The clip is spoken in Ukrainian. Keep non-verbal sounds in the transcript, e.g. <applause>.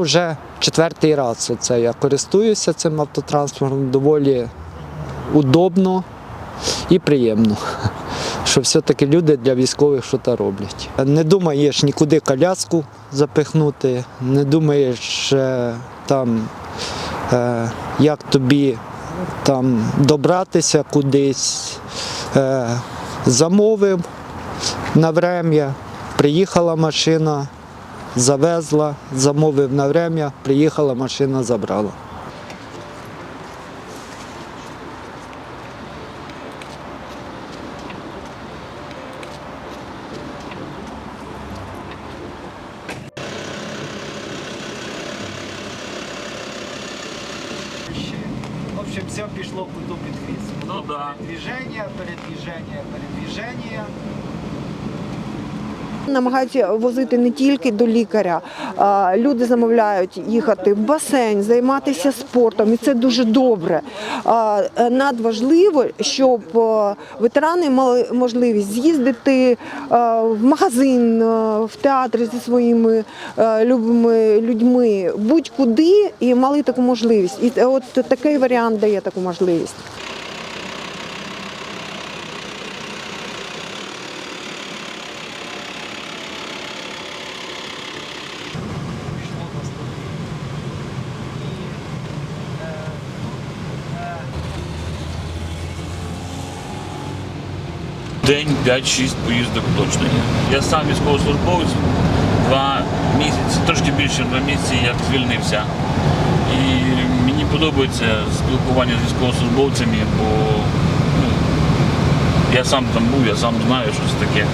Вже четвертий раз оце я користуюся цим автотранспортом доволі удобно і приємно. <laughs> Що все-таки люди для військових щось роблять. Не думаєш нікуди коляску запихнути, не думаєш е, там, е, як тобі там добратися кудись. Е, замовив на врем'я, приїхала машина, завезла, замовив на врем'я, приїхала машина, забрала. В общем, все пішло куди під хвіст. Ну да. Передвіження, передвіження, передвіження. Намагаються возити не тільки до лікаря. Люди замовляють їхати в басейн, займатися спортом, і це дуже добре. Надважливо, щоб ветерани мали можливість з'їздити в магазин, в театр зі своїми любими людьми, будь-куди і мали таку можливість. І от такий варіант дає таку можливість. День 5-6 поїздок точно є. Я сам військовослужбовець, два місяці, трошки більше два місяці, як звільнився. І мені подобається спілкування з військовослужбовцями, бо ну, я сам там був, я сам знаю, що це таке.